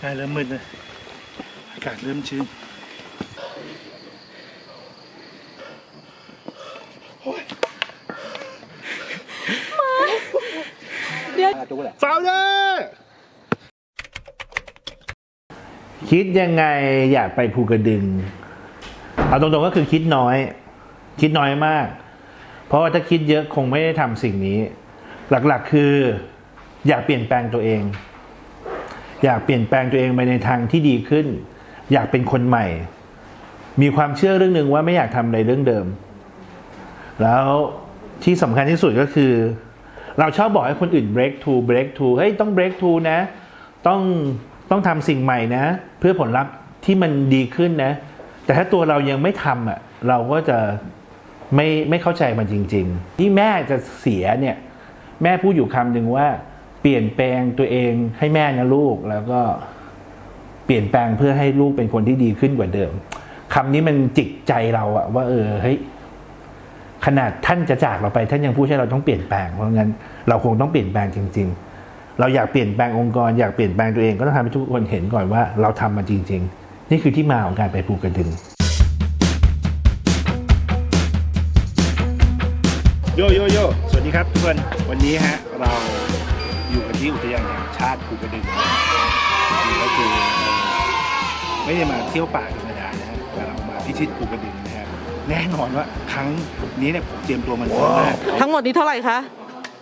ได้เริ่มมืดเลยอากาศเริ่มชื้นฟาวเดอร์คิดยังไงอยากไปภูกระดึง เอาตรงๆก็คือคิดน้อย คิดน้อยมาก เพราะว่าถ้าคิดเยอะคงไม่ได้ทำสิ่งนี้ หลักๆคือ อยากเปลี่ยนแปลงตัวเอง อยากเปลี่ยนแปลงตัวเองไปในทางที่ดีขึ้น อยากเป็นคนใหม่ มีความเชื่อเรื่องหนึ่งว่าไม่อยากทำอะไรเรื่องเดิม แล้วที่สำคัญที่สุดก็คือ เราชอบบอกให้คนอื่น break through break through เฮ้ยต้อง break through นะ ต้องต้องทำสิ่งใหม่นะ เพื่อผลลัพธ์ที่มันดีขึ้นนะ แต่ถ้าตัวเรายังไม่ทำอะเราก็จะไม่ไม่เข้าใจมันจริง ๆ ที่แม่จะเสียเนี่ย แม่พูดอยู่คำหนึ่งว่า เปลี่ยนแปลงตัวเองให้แม่นะลูกแล้วก็เปลี่ยนแปลงเพื่อให้ลูกเป็นคนที่ดีขึ้นกว่าเดิมคำนี้มันจิกใจเราอะว่า เออเฮ้ยขนาดท่านจะจากเราไป ท่านยังพูดให้เราต้องเปลี่ยนแปลงเพราะงั้นเราคงต้องเปลี่ยนแปลงจริง ๆ เราอยากเปลี่ยนแปลงองค์กรอยากเปลี่ยนแปลงตัวเองก็ต้องทำให้ทุกคนเห็นก่อนว่า เราทำมาจริง ๆ นี่คือที่มาของการไปภูกระดึงโยโยโยสวัสดีครับทุกคนวันนี้ฮะเรา ที่อุทยานแห่งชาติภูกระดึงนะก็คือไม่ได้มาเที่ยวป่าธรรมดานะฮะแต่เรามาพิชิตภูกระดึงนะฮะแน่นอนว่าครั้งนี้เนี่ยผมเตรียมตัวมันมากทั้งหมดนี้เท่าไหร่คะ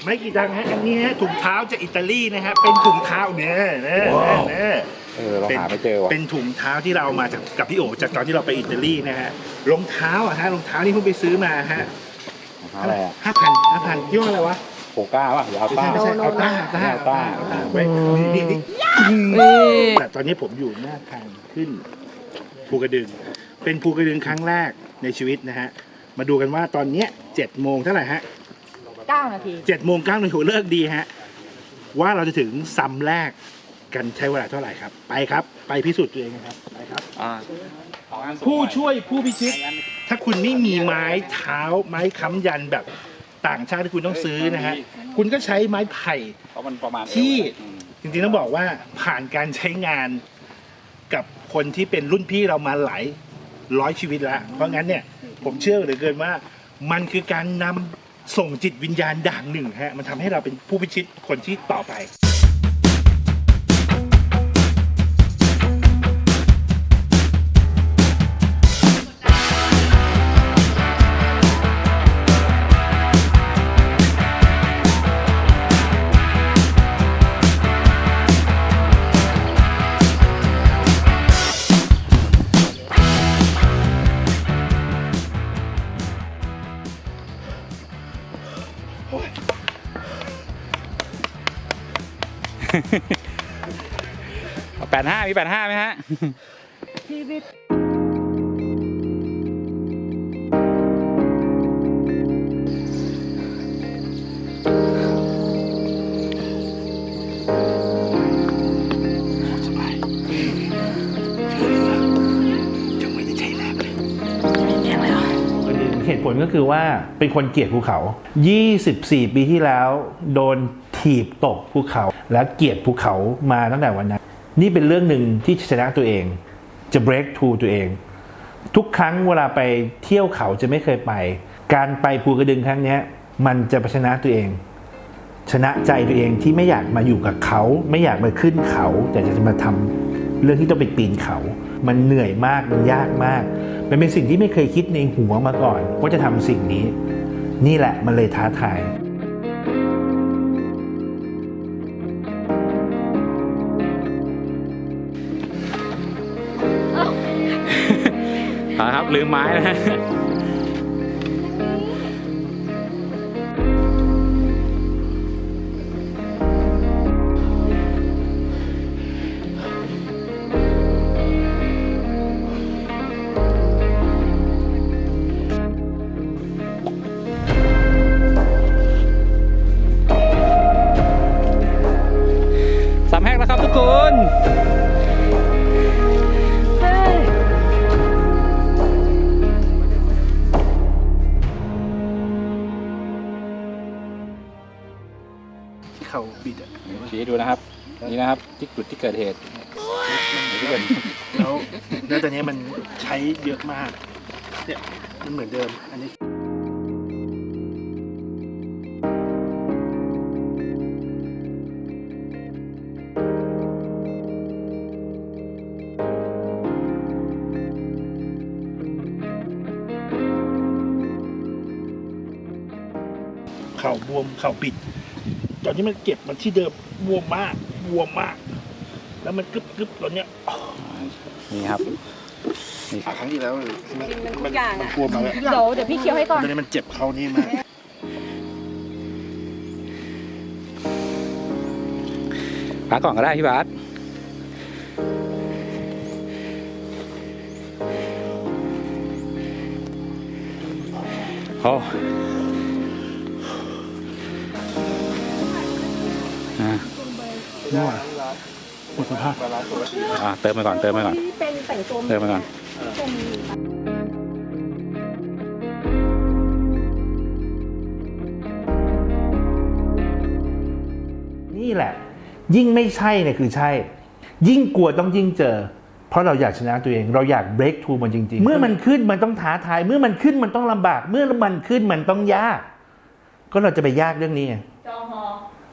ไม่กี่ตังค์ฮะอันนี้ฮะถุงเท้าจากอิตาลีนะฮะเป็นถุงเท้าเนี่ยเนี่ยเนี่ยเออเราหาไม่เจอว่ะเป็นถุงเท้าที่เราเอามาจากกับพี่โอจากตอนที่เราไปอิตาลีนะฮะรองเท้าอะฮะรองเท้านี่เพิ่งไปซื้อมาฮะอะไรอะห้าพันห้าพันยี่ห้ออะไรวะ โคก้าป่ะหรืออัลไม่ต้า ใช่ไม่ใช่เอาต้าต้าเอาต้าเอาต้าไว้นี่นี่นี่แต่ตอนนี้ผมอยู่หน้าทางขึ้นภูกระดึง เป็นภูกระดึงครั้งแรกในชีวิตนะฮะ มาดูกันว่าตอนเนี้ยเจ็ดโมงเท่าไหร่ฮะ9นาที เจ็ดโมงเก้านาทีเลิกดีฮะ ว่าเราจะถึงซัมแรกกันใช้เวลาเท่าไหร่ครับ ไปครับ ไปพิสูจน์ตัวเองกันครับไปครับ อ่าผู้ช่วยผู้พิชิต ถ้าคุณไม่มีไม้เท้าไม้ค้ำยันแบบ ต่างชาติที่คุณต้องซื้อนะฮะคุณก็ใช้ไม้ไผ่เพราะมันประมาณที่อืมจริงๆต้องบอกว่าผ่านการใช้งานกับคนที่เป็นรุ่นพี่เรามาหลายร้อยชีวิตแล้ว เพราะงั้นเนี่ยผมเชื่อเหลือเกินว่า มันคือการนำส่งจิตวิญญาณด่างหนึ่งฮะมันทำให้เราเป็นผู้พิชิตคนที่ต่อไป แปดห้ามีแปดห้าไหมฮะยังไม่ได้ใช้แรงเลยเหตุผลก็คือว่าเป็นคนเกลียดภูเขา 24 ปีที่แล้ว โดนถีบตกภูเขา และเกลียดภูเขามาตั้งแต่วันนั้น นี่เป็นเรื่องหนึ่งที่ชนะตัวเอง จะ break through ตัวเอง ทุกครั้งเวลาไปเที่ยวเขาจะไม่เคยไป การไปภูกระดึงครั้งนี้มันจะชนะตัวเอง ชนะใจตัวเองที่ไม่อยากมาอยู่กับเขา ไม่อยากมาขึ้นเขา แต่จะมาทำเรื่องที่ต้องไปปีนเขา มันเหนื่อยมาก มันยากมาก มันเป็นสิ่งที่ไม่เคยคิดในหัวมาก่อนว่าจะทำสิ่งนี้ นี่แหละมันเลยท้าทาย หรือไม้นะ นะครับนี่นะครับ ที่จุดที่เกิดเหตุทุกคนแล้วแล้วตอนนี้มันใช้เยอะมากเนี่ยมันเหมือนเดิมอันนี้เข่าบวมเข่าปิด ตอนนี้มันเก็บมันที่เดิมบวมมาก บวมมาก แล้วมันกึบกึบตอนเนี้ยนี่ครับนี่ครั้งที่แล้วมันทุกอย่างมันอะบวมมาแล้วเดี๋ยวเดี๋ยวพี่เคี้ยวให้ก่อน ตอนนี้มันเจ็บเขานี่มากพักก่อนก็ได้พี่บาสโอ้อ่ นี่หว่าหมดสภาพอะเติมไปก่อนเติมไปก่อนเป็นแต่งตัวเติมไปก่อนนี่แหละ ยิ่งไม่ใช่เนี่ยคือใช่ ยิ่งกลัวต้องยิ่งเจอ เพราะเราอยากชนะตัวเอง เราอยาก break through มันจริง ๆ เมื่อมันขึ้นมันต้องท้าทาย เมื่อมันขึ้นมันต้องลำบาก เมื่อมันขึ้นมันต้องยาก ก็เราจะไปยากเรื่องนี้ไง จอฮอ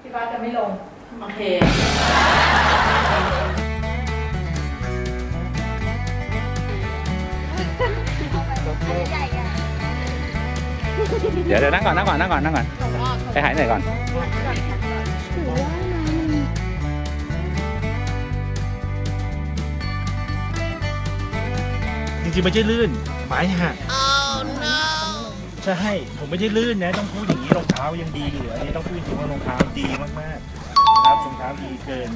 พี่บ้าสจะไม่ลงโอ เคเดี๋ยวเดี๋ยวนั่งก่อนนั่งก่อนนั่งก่อนนั่งก่อนไปหายเหนื่อยก่อน จริงๆไม่ใช่ลื่นไม้หักใช่ ผมไม่ได้ลื่นนะ ต้องพูดอย่างนี้รองเท้ายังดีอยู่อันนี้ต้องพูดจริงว่ารองเท้าดีมากๆ นะครับรองเท้าดีเกิน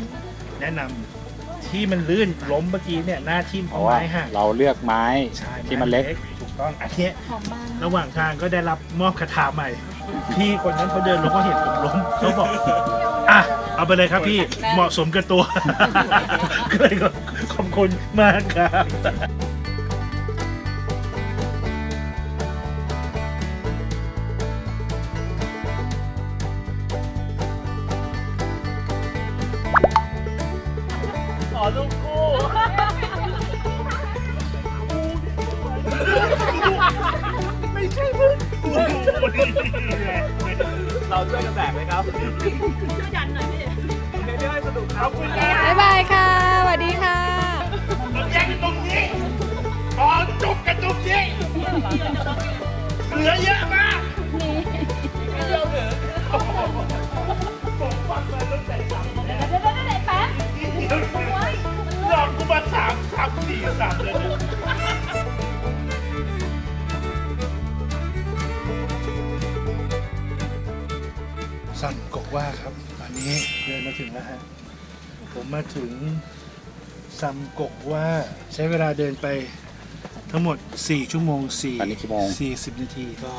แนะนำที่มันลื่นล้มเมื่อกี้เนี่ยหน้าทิ่มเพเพราะราะว่าไม้หักเราเลือกไม้ ใช่ที่มันเล็ก ถูกต้องอันเนี้ยระหว่างทางก็ได้รับมอบคาถาใหม่ พี่คนนั้นเขาเดินลงก็เห็นผมล้มเขาบอก อะ เอาไปเลยครับพี่เหมาะสมกับตัว ก็เลยขอบคุณมากครับ ช่วยกันแบกเลยครับช่วยยันหน่อยพี่เดี๋ยวให้สนุกครับคุณบ๊ายบายค่ะสวัสดีค่ะเราแยกกันตรงนี้ขอจบกันตรงนี้เหลือเยอะมากผมฟังมาตั้งแต่สามแล้วเดี๋ยวเดี๋ยวเดี๋ยวแป๊บเดี๋ยวหลอกกูมาสามสามสี่สามเลย ว่าครับ ตอนนี้เดินมาถึงแล้วฮะ ผมมาถึงซัมกกว่าใช้เวลาเดินไปทั้งหมด 4 ชั่วโมง4ตอนนี้กี่โมง 40 นาทีก็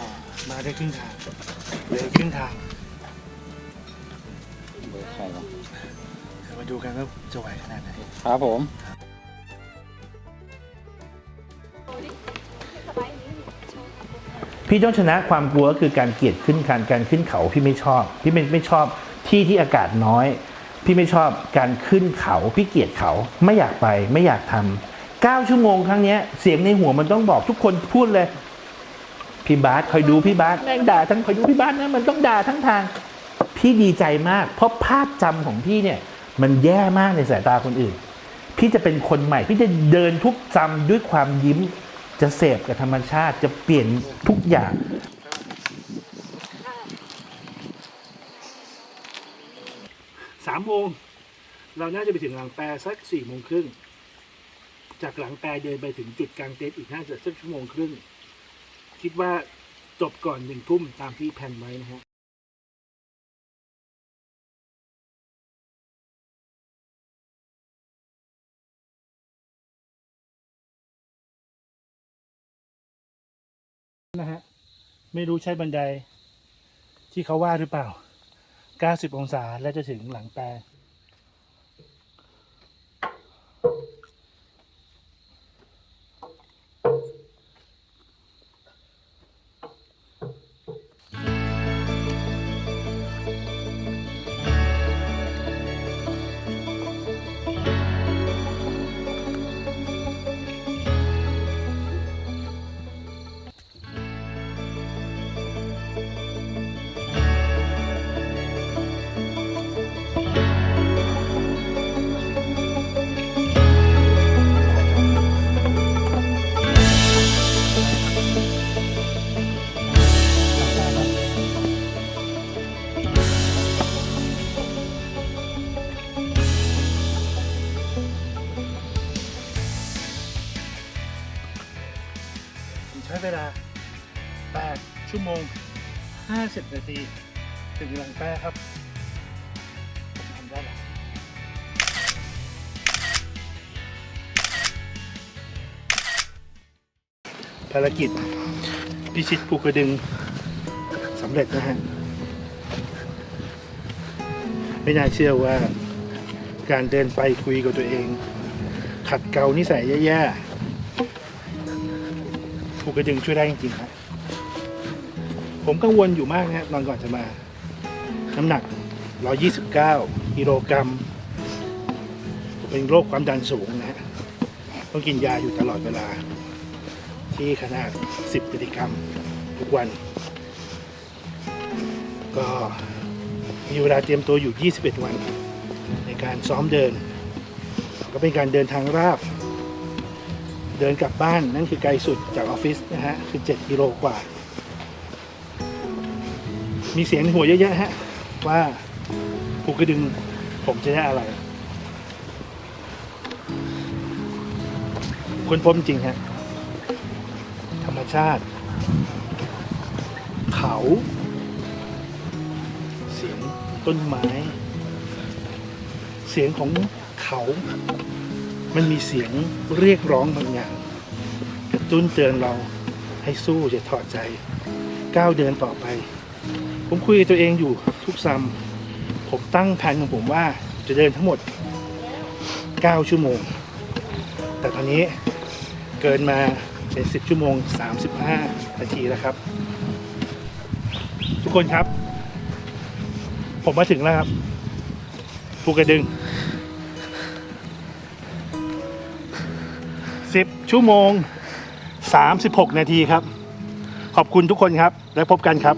มาได้ครึ่งทางเหลือครึ่งทางใช่ครับเดี๋ยวมาดูกันว่าจะไหวขนาดไหน ครับผม พี่ต้องชนะความกลัวก็คือการเกียดขึ้นการการขึ้นเขาพี่ไม่ชอบ พี่ไม่ไม่ชอบที่ที่อากาศน้อย พี่ไม่ชอบการขึ้นเขา พี่เกลียดเขาไม่อยากไปไม่อยากทำเก้าชั่วโมงครั้งนี้เสียงในหัวมันต้องบอกทุกคนพูดเลยพี่บาสคอยดูพี่บาสแม่งด่าทั้งคอยดูพี่บาสนะมันต้องด่าทั้งทาง พี่ดีใจมาก เพราะภาพจำของพี่เนี่ย มันแย่มากในสายตาคนอื่น พี่จะเป็นคนใหม่ พี่จะเดินทุกจำด้วยความยิ้ม จะเสพกับธรรมชาติจะเปลี่ยนทุกอย่างสามโมงเราน่าจะไปถึงหลังแปรสักสี่โมงครึ่งจากหลังแปรเดินไปถึงจุดกลางเต็นท์อีกน่าจะสักชั่วโมงครึ่ง คิดว่าจบก่อนหนึ่งทุ่มตามที่แผนไว้นะฮะ นะฮะ ไม่รู้ใช้บันไดที่เขาว่าหรือเปล่า 90 องศาแล้วจะถึงหลังแปร 50นาที ถึงหลังแป้ครับผมทำได้แล้วภารกิจพิชิตภูกระดึงสำเร็จนะฮะ ไม่น่าเชื่อว่าการเดินไปคุยกับตัวเอง ขัดเกลานิสัยแย่ๆภูกระดึงช่วยได้จริงๆครับ ผมกังวลอยู่มากนะฮะตอนก่อนจะมา น้ำหนัก 129กิโลกรัมเป็นโรคความดันสูงนะฮะต้องกินยาอยู่ตลอดเวลา ที่ขนาด 10มิลลิกรัมทุกวัน ก็มีเวลาเตรียมตัวอยู่ 21 วัน ในการซ้อมเดิน ก็เป็นการเดินทางราบ เดินกลับบ้านนั่นคือไกลสุดจากออฟฟิศนะฮะคือ 7 กิโลกว่า มีเสียงหัวเยอะๆฮะ ว่าภูกระดึงผมจะได้อะไร คนพบจริงฮะ ธรรมชาติ เขา เสียงต้นไม้ เสียงของเขา มันมีเสียงเรียกร้องบางอย่างกระตุ้นเตือนเราให้สู้จะถอดใจ ก้าวเดินต่อไป ผมคุยตัวเองอยู่ทุกซัมผมตั้งแผนของผมว่าจะเดินทั้งหมด 9 ชั่วโมง แต่ตอนนี้เกินมาเป็น 10 ชั่วโมง 35 นาทีแล้วครับ ทุกคนครับ ผมมาถึงแล้วครับภูกระดึง 10 ชั่วโมง 36 นาทีครับ ขอบคุณทุกคนครับ แล้วพบกันครับ